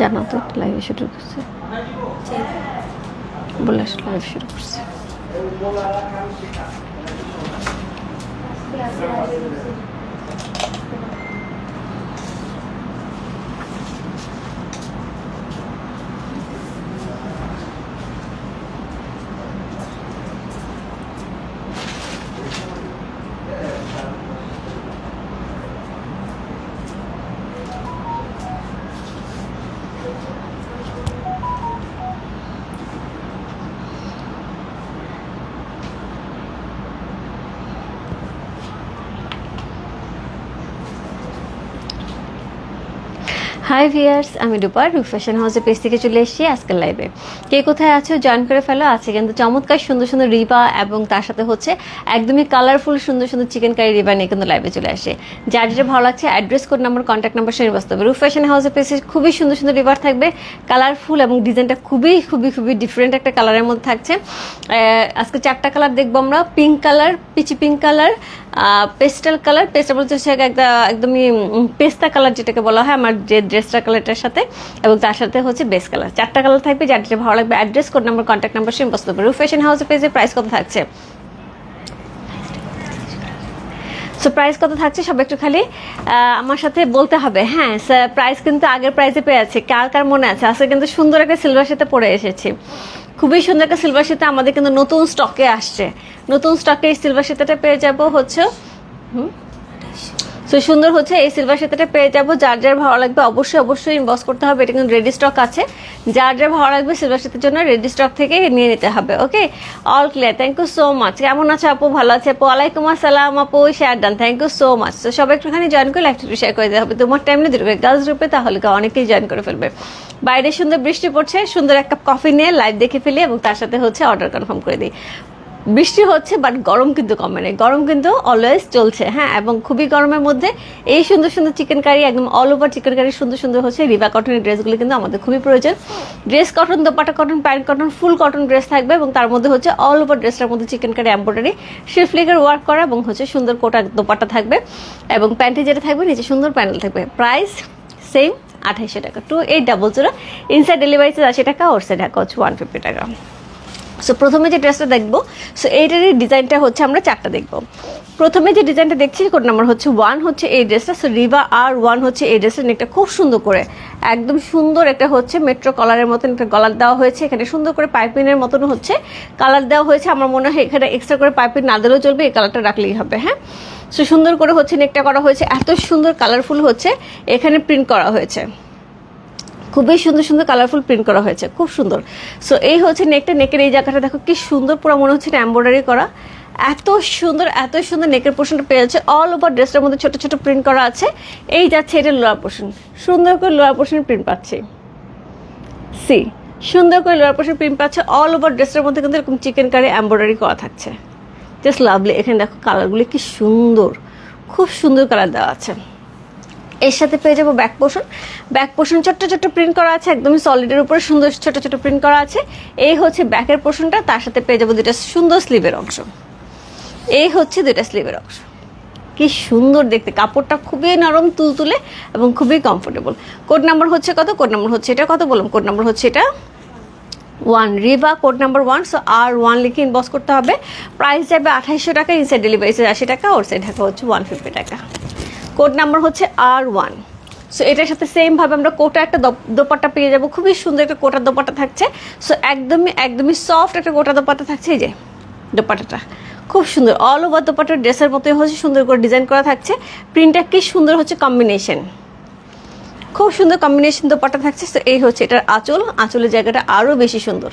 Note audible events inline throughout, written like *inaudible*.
জানো তো লাইভে শুরু করছে। বলে লাইভ শুরু করছে। হাই ভিয়ার্স আমি রূপার রূপ ফ্যাশন হাউসের পেজ থেকে চলে এসেছি আজকের লাইভে কে কোথায় আছো জয়েন করে ফেলো। আছে কিন্তু চমৎকার সুন্দর সুন্দর রিবা এবং তার সাথে হচ্ছে একদমই কালারফুল সুন্দর সুন্দর চিকেন কারি রিবা নিয়ে কিন্তু লাইভে চলে আসে। যার যেটা ভালো লাগছে address code number contact number সেরে বসতে হবে। রূপ ফ্যাশন হাউসের পেজে খুবই সুন্দর সুন্দর রিবার থাকবে। কালারফুল এবং ডিজাইনটা খুবই খুবই খুবই ডিফারেন্ট একটা কালারের মধ্যে থাকছে। আজকে চারটা কালার দেখব আমরা। Pink colour peachy pink colour pastel colour pastel বলতে হচ্ছে একটা একদমই পেস্তা কালার যেটাকে বলা হয় আমার যে ড্রেসটা কালারটার সাথে, এবং তার সাথে হচ্ছে বেস কালার চারটা কালার থাকবে, যার যেটা ভালো লাগবে address code number contact number same বসতে রুফ ফ্যাশন হাউসের পেজে প্রাইস কত থাকছে? সো প্রাইস কত থাকছে সব একটু খালি আমার সাথে বলতে হবে। হ্যাঁ প্রাইস কিন্তু আগের প্রাইসে পেয়ে আছে। কার কার মনে আছে? আজকে কিন্তু সুন্দর একটা সিলভার সাথে পরে এসেছি। খুবই সুন্দর একটা সিলভার সাথে আমাদের কিন্তু নতুন স্টকে আসছে। নতুন স্টকে এই সিলভার সেতাটা পেয়ে যাব হচ্ছে, হুম সো সুন্দর হচ্ছে এই সিলভার সাথেটা পেয়ে যাব। যার যার ভালো লাগবে অবশ্যই অবশ্যই ইনবক্স করতে হবে। এটা কিন্তু রেডি স্টক আছে। যার যার ভালো লাগবে সিলভার সাথের জন্য রেডি স্টক থেকে নিয়ে নিতে হবে okay all clear thank you so much কেমন আছে আপু? ভালো আছে আপু? ওয়ালাইকুম আসসালাম আপু। Share done thank you so much তো সবাই একটুখানি জয়েন করে লাইফ শেয়ার করে দিতে হবে। তোমার টাইমে দিতে হবে গার্লস গ্রুপে তাহলে অনেকেই জয়েন করে ফেলবে। বাইরে সুন্দর বৃষ্টি পড়ছে। সুন্দর এক কাপ কফি নিয়ে লাইভ দেখে ফেলি এবং তার সাথে হচ্ছে অর্ডার কনফার্ম করে দিই। বৃষ্টি হচ্ছে বাট গরম কিন্তু কমে নেই। গরম কিন্তু অলওয়েজ চলছে হ্যাঁ? এবং খুবই গরমের মধ্যে এই সুন্দর সুন্দর চিকেন কারি একদম অল ওভার চিকেন কারি সুন্দর সুন্দর হচ্ছে। রিবা কটনের ড্রেসগুলো কিন্তু আমাদের খুবই প্রয়োজন। Dress cotton dupatta cotton pant cotton full cotton dress থাকবে এবং তার মধ্যে হচ্ছে অল ওভার ড্রেসটার মধ্যে চিকেন কারি এম্ব্রয়ডারি শিফলিকের ওয়ার্ক করা এবং হচ্ছে সুন্দর কোটা দোপাটা থাকবে এবং প্যান্টে যেটা থাকবে, নিচে সুন্দর প্যানেল থাকবে। প্রাইস সেম আঠাইশো টাকা। Two eight double zero inside delivery charge আশি টাকা ওর সাইড টাকা হচ্ছে ওয়ান ফিফটি টাকা। সো প্রথমে যে ড্রেসটা দেখব সো এইটারই ডিজাইনটা হচ্ছে আমরা চারটা দেখব। প্রথমে যে ডিজাইনটা দেখছি কোড নাম্বার হচ্ছে ওয়ান হচ্ছে এই ড্রেসটা সো রিভা আর ওয়ান হচ্ছে এই ড্রেসের নেকটা খুব সুন্দর করে, একদম সুন্দর একটা হচ্ছে মেট্রো কালারের মতন একটা গলার দেওয়া হয়েছে। এখানে সুন্দর করে পাইপিনের মতন হচ্ছে কালার দেওয়া হয়েছে। আমার মনে হয় এখানে এক্সট্রা করে পাইপিন না দিলেও চলবে, এই কালারটা রাখলেই হবে হ্যাঁ? সো সুন্দর করে হচ্ছে নেকটা করা হয়েছে। এত সুন্দর কালারফুল হচ্ছে, এখানে প্রিন্ট করা হয়েছে। খুবই সুন্দর সুন্দর কালারফুল প্রিন্ট করা হয়েছে, খুব সুন্দর। সো এই হচ্ছে নেকটা নেকের এই জায়গাটা দেখো কি সুন্দর, পুরো মনে হচ্ছে এম্ব্রয়ডারি করা। এত সুন্দর এত সুন্দর নেকের পোর্শনটা পেয়ে যাচ্ছে। অল ওভার ড্রেসটার মধ্যে ছোট ছোট প্রিন্ট করা আছে। এই যাচ্ছে এটা লোয়ার পোর্শন সুন্দর করে লোয়ার পোর্শন প্রিন্ট পাচ্ছি। সি সুন্দর করে লোয়ার পোর্শন প্রিন্ট পাচ্ছে। অল ওভার ড্রেসটার মধ্যে কিন্তু এরকম চিকেন কারি এম্ব্রয়ডারি করা থাকছে। জাস্ট লাভলি এখানে দেখো কালারগুলি কি সুন্দর। খুব সুন্দর কালার দেওয়া আছে। এর সাথে পেয়ে যাব ব্যাক পোর্শন ব্যাক পোর্শন ছোট্ট ছোট্ট প্রিন্ট করা আছে, একদমই সলিডের উপরে সুন্দর ছোট ছোট প্রিন্ট করা আছে। এই হচ্ছে ব্যাকের পোর্শনটা তার সাথে পেয়ে যাব দুটা সুন্দর স্লিভের অংশ। এই হচ্ছে দুটা স্লিভের অংশ। কি সুন্দর দেখতে, কাপড়টা খুবই নরম, তুলতুলে এবং খুবই কমফোর্টেবল কোড নাম্বার হচ্ছে কত? কোড নাম্বার হচ্ছে এটা কত বললাম? কোড নাম্বার হচ্ছে এটা one Riva code number one so R one লিখে ইনবক্স করতে হবে। প্রাইস যাবে আঠাইশশো টাকা ইনসাইড ডেলিভারি আশি টাকা ওর সাইড ঢাকা হচ্ছে ওয়ান ফিফটি টাকা। কোড নাম্বার হচ্ছে আর ওয়ান সো এটার সাথে সেমভাবে আমরা কোটা একটা দপ- দোপাট্টা পেয়ে যাব। খুবই সুন্দর একটা কোটার দোপাট্টা থাকছে। সো একদমই একদমই সফট একটা কোটা দোপাট্টা থাকছে। এই যে, দোপাট্টাটা। খুব সুন্দর। অল ওভার দোপাট্টা ড্রেসের মতোই হচ্ছে সুন্দর করে ডিজাইন করা থাকছে। প্রিন্টটা কি সুন্দর হচ্ছে কম্বিনেশন খুব সুন্দর কম্বিনেশন দোপাট্টা থাকছে। তো এই হচ্ছে এটার আঁচল। আঁচলের জায়গাটা আরও বেশি সুন্দর।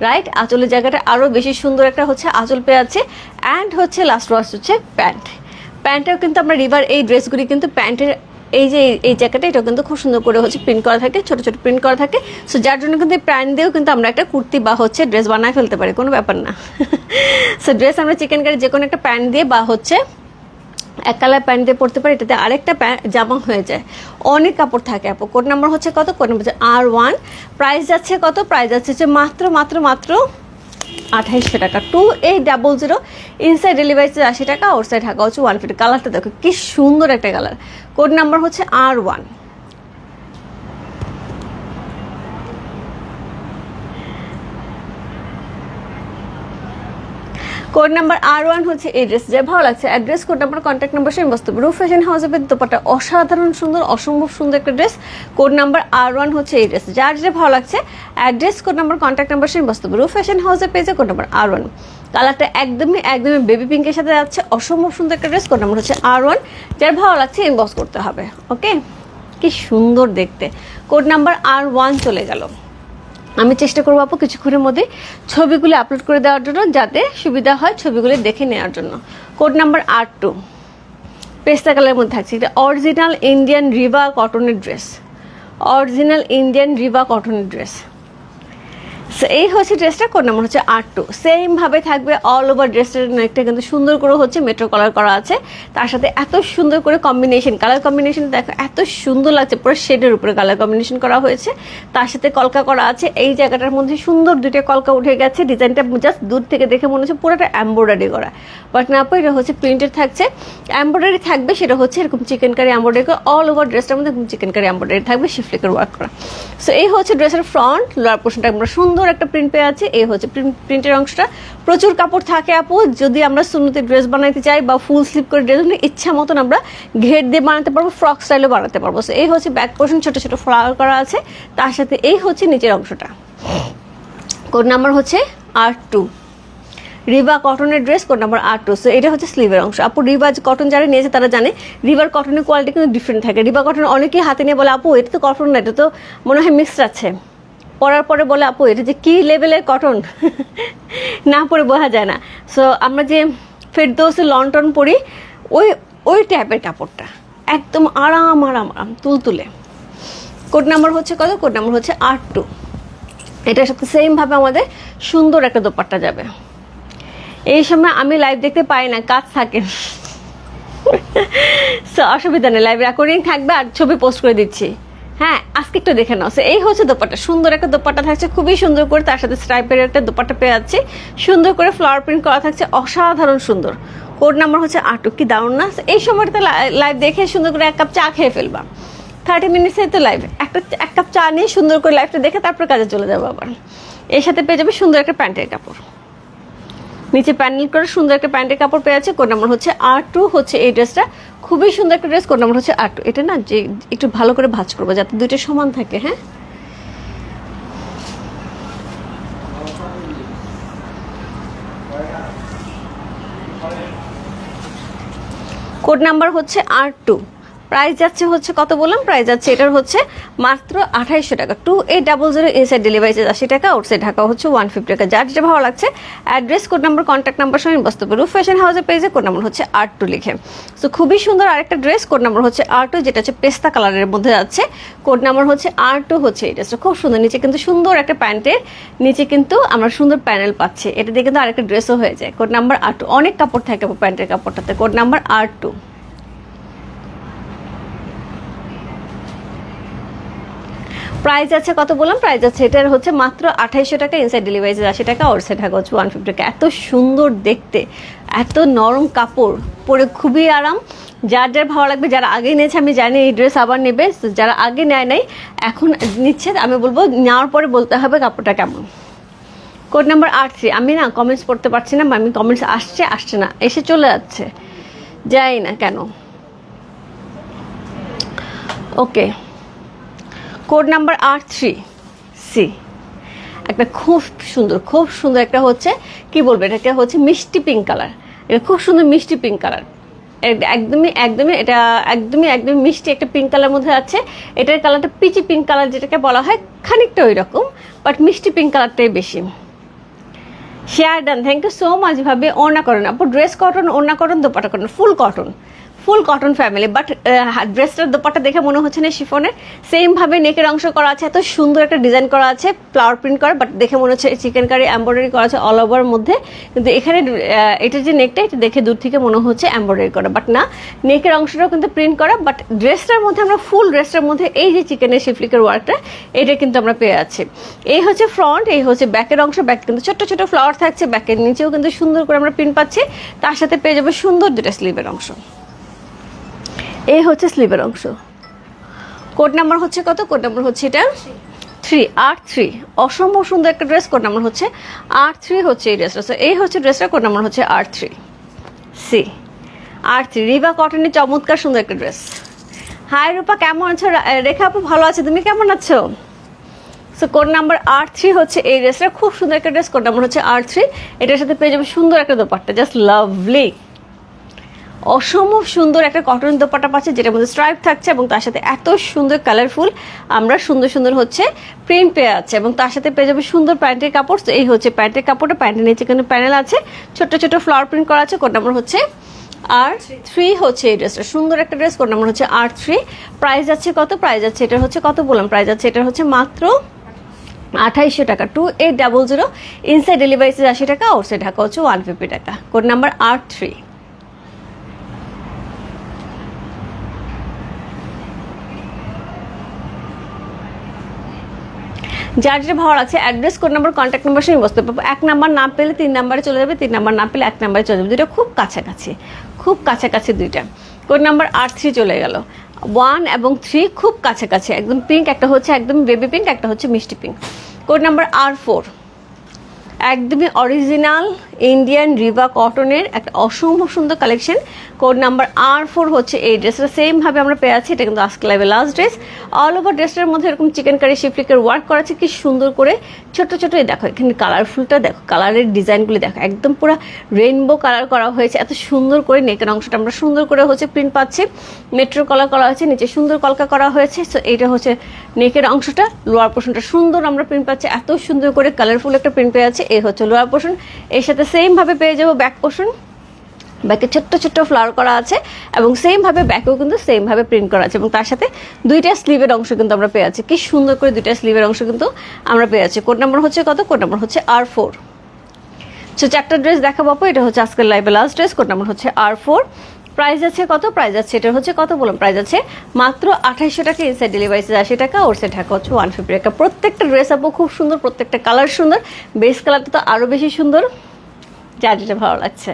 রাইট আঁচলের জায়গাটা আরও বেশি সুন্দর একটা হচ্ছে আঁচল পেয়ে আছে অ্যান্ড হচ্ছে লাস্ট ওয়াশ হচ্ছে প্যান্ট প্যান্টেও কিন্তু আমরা রিভার, এই ড্রেসগুলি কিন্তু প্যান্টের এই যে, এই- জায়গাটা এটা কিন্তু খুব সুন্দর করে হচ্ছে প্রিন্ট করা থাকে, ছোট ছোট প্রিন্ট করা থাকে। সো যার জন্য কিন্তু এই প্যান্ট দিয়েও কিন্তু আমরা একটা কুর্তি বা হচ্ছে ড্রেস বানায় ফেলতে পারি, কোনো ব্যাপার না। *laughs* সো ড্রেস আমরা চিকেন কারি যে কোনো একটা প্যান্ট দিয়ে বা হচ্ছে এক কালার প্যান্ট দিয়ে পরতে পারি, এটাতে আরেকটা জামা হয়ে যায়। অনেক কাপড় থাকে, আপু। কোড নাম্বার হচ্ছে কত? কোড নাম্বার হচ্ছে আর ওয়ান প্রাইস যাচ্ছে কত? প্রাইস যাচ্ছে হচ্ছে মাত্র মাত্র মাত্র আঠাইশশো টাকা। Two eight double zero inside delivery আশি টাকা ওর সাইড ঢাকা হচ্ছে ওয়ান ফিফটি কালারটা দেখো, কি সুন্দর একটা কালার কোড নাম্বার হচ্ছে R one code number R one হচ্ছে এই ড্রেস যে ভালো লাগছে। Address code number contact number সেই বস্তু রুফ ফ্যাশন হাউসে পেয়ে দোপাটা অসাধারণ, সুন্দর, অসম্ভব সুন্দর একটা dress code number R one হচ্ছে এই ড্রেস যার যেটা ভালো লাগছে address code number contact number সেই বস্তু রুফ ফ্যাশন হাউসে পেয়েছে কোড নাম্বার আর ওয়ান কালারটা একদমই একদমই বেবি পিঙ্কের সাথে যাচ্ছে, অসম্ভব সুন্দর একটা ড্রেস কোড নাম্বার হচ্ছে আর ওয়ান যার ভালো লাগছে ইনবক্স করতে হবে ওকে কি সুন্দর দেখতে। কোড নাম্বার আর ওয়ান চলে গেল। আমি চেষ্টা করব আপু কিছুক্ষণের মধ্যে ছবিগুলি আপলোড করে দেওয়ার জন্য, যাতে সুবিধা হয় ছবিগুলি দেখে নেওয়ার জন্য। কোড নাম্বার আর টু পেস্তা কালারের মধ্যে আছে এটা অরিজিনাল ইন্ডিয়ান রিভা কটনের ড্রেস অরিজিনাল ইন্ডিয়ান রিভা কটনের ড্রেস So, এই হচ্ছে ড্রেসটা কোড নাম্বার হচ্ছে আর টু সেম ভাবে থাকবে অল ওভার ড্রেসটার নেকটা কিন্তু সুন্দর করে হচ্ছে মেট্রো কালার করা আছে। তার সাথে এত সুন্দর করে কম্বিনেশন কালার কম্বিনেশন দেখো এত সুন্দর লাগছে পুরো শেডের উপরে কালার কম্বিনেশন করা হয়েছে। তার সাথে কলকা করা আছে এই জায়গাটার মধ্যে সুন্দর দুইটা কলকা উঠে গেছে। ডিজাইনটা জাস্ট দূর থেকে দেখে মনে হচ্ছে পুরোটা এম্ব্রয়ডারি করা। বাট না আপু এটা হচ্ছে প্রিন্টেড থাকছে। এম্ব্রয়ডারি থাকবে সেটা হচ্ছে এরকম চিকেন কারি এম্ব্রয়ডারি করা অল ওভার ড্রেসটার মধ্যে চিকেন কারি এম্ব্রয়ডারি থাকবে শিফলিকের ওয়ার্ক করা। সো এই হচ্ছে ড্রেসের ফ্রন্ট লোয়ার পোর্শনটা আমরা সুন্দর একটা প্রিন্ট পেয়ে আছে। এই হচ্ছে প্রিন্টের অংশটা। প্রচুর কাপড় থাকে আপু, যদি আমরা সুন্নতি ড্রেস বানাইতে চাই বা ফুল স্লিপ করে ড্রেস ইচ্ছা মতন আমরা ঘের দিয়ে বানাতে পারব ফ্রক স্টাইলও বানাতে পারব। এই হচ্ছে ব্যাক পোর্শন ছোটো ছোটো ফ্লাওয়ার করা আছে। তার সাথে এই হচ্ছে নিচের অংশটা। কোড নাম্বার হচ্ছে আর টু রিবা কটনের ড্রেস কোড নাম্বার আট টু সো এটা হচ্ছে স্লিভের অংশ। আপু রিবা কটন যারা নিয়েছে, তারা জানে রিভার কটনের কোয়ালিটি কিন্তু ডিফারেন্ট থাকে। রিবা কটন অনেকেই হাতে নিয়ে বলে, আপু, এটা তো কটন না, এটা তো মনে হয় মিক্সড আছে। পরার পরে বলে আপু এটা যে কী লেভেলের কটন? না পরে বোঝা যায় না। সো আমরা যে ফেরদৌসে লন্টন পরি ওই ওই টাইপের কাপড়টা। একদম আরাম আরাম আরাম তুলতুলে। কোড নাম্বার হচ্ছে কত? কোড নাম্বার হচ্ছে আট টু এটার সাথে সেমভাবে আমাদের সুন্দর একটা দোপাট্টা যাবে। এই সময় আমি লাইভ দেখতে পাই না কাজ থাকে। So, অসুবিধা নেই লাইভ রেকর্ডিং থাকবে আর ছবি পোস্ট করে দিচ্ছি। হ্যাঁ আজকে একটু দেখে নাও। এই হচ্ছে দোপাটা সুন্দর একটা দোপাট্টা থাকছে, খুবই সুন্দর করে তার সাথে স্ট্রাইপের একটা দোপাট্টা পেয়ে যাচ্ছে। সুন্দর করে ফ্লাওয়ার প্রিন্ট করা থাকছে, অসাধারণ সুন্দর। কোড নাম্বার হচ্ছে আটু কি দারুণ না? এই সময়টাতে লাইভ দেখে সুন্দর করে এক কাপ চা খেয়ে ফেলবা। থার্টি মিনিটসে তো লাইভ একটা, এক কাপ চা নিয়ে সুন্দর করে লাইভটা দেখে তারপর কাজে চলে যাব আবার। এর সাথে পেয়ে যাবে সুন্দর একটা প্যান্টের কাপড়। নিচে প্যানেল করে সুন্দর একটা প্যান্টের কাপড় পেয়ে আছে, কোড নাম্বার হচ্ছে আর টু হচ্ছে এই ড্রেসটা। খুবই সুন্দর একটা ড্রেস, কোড নাম্বার হচ্ছে আর টু এটা না যে একটু ভালো করে ভাজ করব, যাতে দুইটা সমান থাকে হ্যাঁ? কোড নাম্বার হচ্ছে আর টু প্রাইস যাচ্ছে হচ্ছে কত বললাম? প্রাইস যাচ্ছে এটার হচ্ছে মাত্র আঠাইশশো টাকা। টু এইট ডাবল জিরো এ সাইড ডেলিভারি চার্জ আশি টাকা ওর সাইড ঢাকা হচ্ছে ওয়ান ফিফটি টাকা। যার যেটা ভালো লাগছে address code number contact number সঙ্গে বাস্তব রুফ ফ্যাশন হাউসের পেজে কোড নাম্বার হচ্ছে আর টু লিখে। তো খুবই সুন্দর আরেকটা ড্রেস কোড নাম্বার হচ্ছে আর টু যেটা হচ্ছে পেস্তা কালারের মধ্যে যাচ্ছে। কোড নাম্বার হচ্ছে আর টু হচ্ছে এই ড্রেসটা খুব সুন্দর, নিচে কিন্তু সুন্দর একটা প্যান্টের, নিচে কিন্তু আমরা সুন্দর প্যানেল পাচ্ছি। এটা দিয়ে কিন্তু আরেকটা ড্রেসও হয়ে যায়। কোড নাম্বার আর টু অনেক কাপড় থাকে প্যান্টের কাপড়টাতে। Code number R two price আছে কত বললাম? প্রাইস আছে, এটার হচ্ছে মাত্র আঠাইশো টাকা ইনসাইড ডেলিভারি আশি টাকা ওর টাকা হচ্ছে ওয়ান ফিফটি টাকা। এত সুন্দর দেখতে, এত নরম কাপড়, পরে খুবই আরাম। যার যার ভালো লাগবে, যারা আগে নিয়েছে, আমি জানি এই ড্রেস আবার নেবে। যারা আগে নেয় নাই, এখন নিচ্ছে, আমি বলব নেওয়ার পরে বলতে হবে কাপড়টা কেমন। কোড নাম্বার আট থ্রি আমি না কমেন্টস পড়তে পারছি না, আমি কমেন্টস আসছে আসছে না, এসে চলে যাচ্ছে। যাই না কেন। Okay code number R three C একটা খুব সুন্দর খুব সুন্দর একটা হচ্ছে, কি বলব এটাকে হচ্ছে মিষ্টি পিঙ্ক কালার এটা খুব সুন্দর মিষ্টি পিঙ্ক কালার একদমই একদমই, এটা একদমই একদমই মিষ্টি একটা পিঙ্ক কালার মধ্যে আছে। এটার কালারটা পিচি পিঙ্ক কালার যেটাকে বলা হয়, খানিকটা ওই রকম বাট মিষ্টি পিঙ্ক কালারটাই বেশি। Share done thank you so much ভাবে। ওনা কটন আপু ড্রেস কটন ওনা cotton dupatta cotton full cotton full cotton family but ড্রেসটার দোপাটা দেখে মনে হচ্ছে না শিফনের। সেম ভাবে নেকের অংশ করা আছে, এত সুন্দর একটা ডিজাইন করা আছে ফ্লাওয়ার প্রিন্ট করা বাট দেখে মনে হচ্ছে চিকেন কারি এম্ব্রয়ডারি করা আছে অল ওভার মধ্যে। কিন্তু এখানে এটা যে নেকটা, এটা দেখে দূর থেকে মনে হচ্ছে এম্ব্রয়ডারি করা। বাট না, নেকের অংশটাও কিন্তু প্রিন্ট করা বাট ড্রেসটার মধ্যে আমরা ফুল ড্রেসটার মধ্যে এই যে চিকেনের শিফলিকের ওয়ার্কটা এটা কিন্তু আমরা পেয়ে আছি। এই হচ্ছে ফ্রন্ট এই হচ্ছে ব্যাকের অংশ ব্যাক কিন্তু ছোট্ট ছোট ফ্লাওয়ার থাকছে ব্যাকের নিচেও কিন্তু সুন্দর করে আমরা প্রিন্ট পাচ্ছি। তার সাথে পেয়ে যাবে সুন্দর দুটা স্লিভের অংশ। এই হচ্ছে স্লিভের অংশ। কোড নাম্বার হচ্ছে কত? কোড নাম্বার হচ্ছে এটা থ্রি আর থ্রি অসম্ভব সুন্দর একটা ড্রেস কোড নাম্বার হচ্ছে আর থ্রি হচ্ছে এই ড্রেসটা So, এই হচ্ছে ড্রেসটা কোড নাম্বার হচ্ছে R three C R three রিবা কটনের চমৎকার সুন্দর একটা ড্রেস হাই রূপা কেমন আছো? রেখা আপু ভালো আছে তুমি কেমন আছো? So code number R three হচ্ছে এই ড্রেসটা খুব সুন্দর একটা ড্রেস কোড নাম্বার হচ্ছে আর থ্রি এটার সাথে পেয়ে যাবে সুন্দর একটা দোপাট্টা জাস্ট লাভলি অসম্ভব সুন্দর একটা কটন দোপাট্টা পাচ্ছে, যেটার মধ্যে স্ট্রাইপ থাকছে এবং তার সাথে এত সুন্দর কালারফুল আমরা সুন্দর সুন্দর হচ্ছে প্রিন্ট পেয়ে আছে এবং তার সাথে পেয়ে যাবে সুন্দর প্যান্টের কাপড়। তো এই হচ্ছে প্যান্টের কাপড়টা, প্যান্টের নিচে কিন্তু প্যানেল আছে ছোট ছোট ফ্লাওয়ার প্রিন্ট করা আছে কোড নাম্বার হচ্ছে আর থ্রি হচ্ছে এই ড্রেসটা সুন্দর একটা ড্রেস কোড নাম্বার হচ্ছে আর থ্রি প্রাইস আছে কত? প্রাইস আছে এটা হচ্ছে কত বললাম? প্রাইস আছে এটা হচ্ছে মাত্র আঠাইশশো টাকা। Two eight double zero inside delivery আশি টাকা আউটসাইড ঢাকা হচ্ছে ওয়ান ফিফটি টাকা। কোড নাম্বার আর থ্রি যার যেটা ভালো আছে address code number contact number সঙ্গে বসতে পারব এক নাম্বার না পেলে তিন নাম্বারে চলে যাবে, তিন নাম্বার না পেলে এক নাম্বারে চলে যাবে। দুইটা খুব কাছাকাছি খুব কাছাকাছি দুইটা। কোড নাম্বার আর থ্রি চলে গেল। ওয়ান এবং থ্রি খুব কাছাকাছি, একদম পিঙ্ক একটা হচ্ছে একদম বেবি পিঙ্ক একটা হচ্ছে মিষ্টি pink code number R four একদমই অরিজিনাল ইন্ডিয়ান রিভা কটনের একটা অসম্ভব সুন্দর collection code number R four হচ্ছে এই ড্রেসটা। সেমভাবে আমরা পেয়ে আছি, এটা কিন্তু আজকে লাইভে লাস্ট ড্রেস অল ওভার ড্রেসটার মধ্যে এরকম চিকেন কারি শিফলিকের ওয়ার্ক করা আছে। কি সুন্দর করে ছোট ছোট দেখো, এখানে কালারফুলটা দেখো কালারের ডিজাইনগুলি দেখো, একদম পুরো রেইনবো কালার করা হয়েছে। এত সুন্দর করে নেকের অংশটা আমরা সুন্দর করে হচ্ছে প্রিন্ট পাচ্ছি। মেট্রো কলার করা হয়েছে, নিচে সুন্দর কলকা করা হয়েছে। সো এইটা হচ্ছে নেকের অংশটা। লোয়ার পোর্শনটা সুন্দর আমরা প্রিন্ট পাচ্ছি। এত সুন্দর করে কালারফুল একটা প্রিন্ট পেয়ে আছে। এই হচ্ছে লোয়ার পোর্শন এর সাথে সেম ভাবে পেয়ে যাব ব্যাক পোর্শন ব্যাকে ছোট্ট ছোট্ট ফ্লাওয়ার করা আছে এবং সেম ভাবে ব্যাকেও কিন্তু সেম ভাবে প্রিন্ট করা আছে এবং তার সাথে দুইটা স্লিভের অংশ কিন্তু আমরা পেয়ে আছি। কি সুন্দর করে দুইটা স্লিভের অংশ কিন্তু আমরা পেয়ে আছি। কোড নাম্বার হচ্ছে কত? কোড নাম্বার হচ্ছে আর ফোর সো চারটা ড্রেস দেখাবো এটা হচ্ছে আজকের লাইভে লাস্ট ড্রেস কোড নাম্বার হচ্ছে আর ফোর প্রাইস আছে কত? প্রাইস আছে, এটা হচ্ছে কত বললাম? প্রাইস আছে মাত্র আঠাইশশো টাকা ইনসাইড ডেলিভারি আশি টাকা, ওর সাইড টাকা হচ্ছে ওয়ান ফিফটি টাকা। প্রত্যেকটা ড্রেস আপু খুব সুন্দর, প্রত্যেকটা কালার সুন্দর। বেস কালারটা তো আরও বেশি সুন্দর। যার যেটা ভালো লাগছে।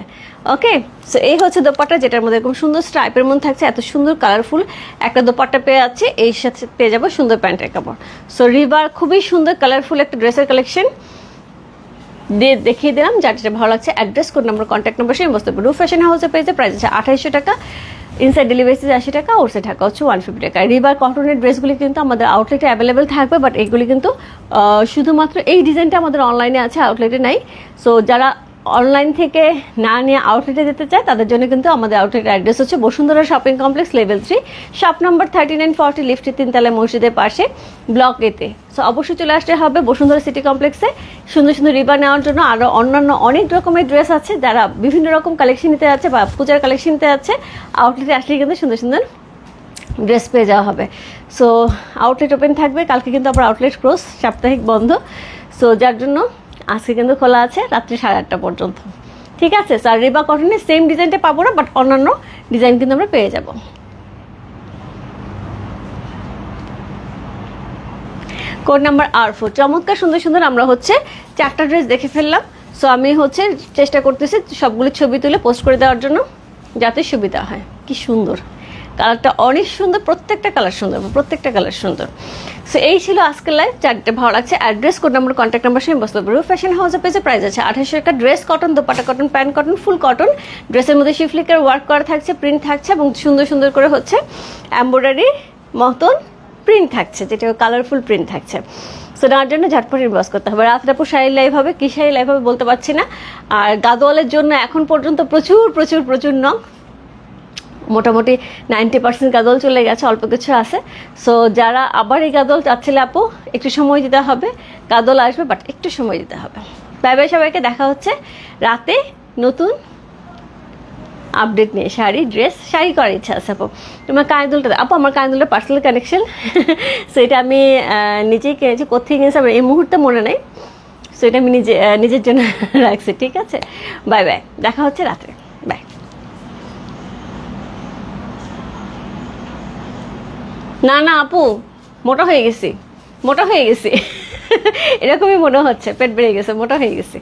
ওকে সো এই হচ্ছে দোপাট্টা যেটার মধ্যে এরকম সুন্দর স্ট্রাইপের মধ্যে থাকছে, এত সুন্দর কালারফুল একটা দোপাট্টা পেয়ে যাচ্ছে, এই সাথে পেয়ে যাব সুন্দর প্যান্টের কাপড়। সো রিবার খুবই সুন্দর কালারফুল একটা ড্রেসের কালেকশন দিয়ে দেখিয়ে দিলাম যার যেটা ভালো লাগছে। Address code number contact number সেই বসতে রু ফ্যাশন হাউসে পেয়েছে প্রাইস আছে আঠাইশশো টাকা। ইনসাইড ডেলিভারি আশি টাকা ওরসে টাকা হচ্ছে ওয়ান ফিফটি টাকা। রিবার কটনের ড্রেসগুলি কিন্তু আমাদের আউটলেটে অ্যাভেলেবেল থাকবে বাট এগুলি কিন্তু শুধুমাত্র এই ডিজাইনটা আমাদের অনলাইনে আছে আউটলেটে নাই। সো যারা অনলাইন থেকে না নিয়ে আউটলেটে যেতে চায়, তাদের জন্য কিন্তু আমাদের আউটলেটের অ্যাড্রেস হচ্ছে Bashundhara shopping complex level three shop number thirty nine forty লিফটের তিনতলা মসজিদের পাশে ব্লক এতে সো অবশ্যই চলে আসতে হবে বসুন্ধরা সিটি কমপ্লেক্সে সুন্দর সুন্দর রিবার নেওয়ার জন্য আরও অন্যান্য অনেক রকমের ড্রেস আছে, যারা বিভিন্ন রকম কালেকশন নিতে যাচ্ছে বা পূজার কালেকশন নিতে যাচ্ছে আউটলেটে আসলে কিন্তু সুন্দর সুন্দর ড্রেস পেয়ে যাওয়া হবে। সো আউটলেট ওপেন থাকবে, কালকে কিন্তু আবার আউটলেট ক্লোজ সাপ্তাহিক বন্ধ। সো যার জন্য আজকে কিন্তু খোলা আছে রাত্রি সাড়ে আটটা পর্যন্ত। ঠিক আছে? স্যার রিবা কটনের সেম ডিজাইনটা পাবো না বাট অন্যান্য ডিজাইন কিন্তু আমরা পেয়ে যাব। কোড নাম্বার আর ফোর চমৎকার, সুন্দর সুন্দর আমরা হচ্ছে চারটা ড্রেস দেখে ফেললাম। সো আমি হচ্ছে চেষ্টা করতেছি সবগুলো ছবি তুলে পোস্ট করে দেওয়ার জন্য, যাতে সুবিধা হয়। কি সুন্দর। কালারটা অনেক সুন্দর, প্রত্যেকটা কালার সুন্দর, প্রত্যেকটা কালার সুন্দর। সো এই ছিল আজকের লাইভ চারটে ভালো লাগছে address code number contact number সঙ্গে বসতে পারব ফ্যাশন হাউসে পেয়েছে প্রাইস আছে আঠাশশো টাকা। Dress cotton dupatta cotton pant cotton full cotton ড্রেসের মধ্যে শিফলিকের ওয়ার্ক করা থাকছে প্রিন্ট থাকছে এবং সুন্দর সুন্দর করে হচ্ছে এম্ব্রয়ডারি মতন প্রিন্ট থাকছে, যেটা কালারফুল প্রিন্ট থাকছে। সো নেওয়ার জন্য ঝটপট ইনভেস্ট করতে হবে। রাতরাপুর শাড়ি লাইভ হবে, কি শাড়ি লাইভ হবে বলতে পারছি না। আর গাদোয়ালের জন্য এখন পর্যন্ত প্রচুর প্রচুর প্রচুর নখ। মোটামুটি নাইনটি পার্সেন্ট গাদল চলে গেছে, অল্প কিছু আছে। সো যারা আবার এই গাদল চাচ্ছিলে আপু, একটু সময় দিতে হবে। গাদল আসবে বাট একটু সময় দিতে হবে। বাই বাই সবাইকে, দেখা হচ্ছে রাতে নতুন আপডেট নিয়ে। শাড়ি ড্রেস শাড়ি করার ইচ্ছা আছে আপু। তোমার কায়দুলটা আপু, আমার কায়দুলটা পার্সোনাল কানেকশন সেটা আমি নিজেই কিনেছি, কোথায় কিনেছি আমার এই মুহূর্তে মনে নেই। সো এটা আমি নিজে নিজের জন্য *laughs* রাখছি, ঠিক আছে? বাই বাই দেখা হচ্ছে রাতে। বাই না না, আপু, মোটা হয়ে গেছি, মোটা হয়ে গেছি। *laughs* এরকমই মনে হচ্ছে, পেট বেড়ে গেছে, মোটা হয়ে গেছি।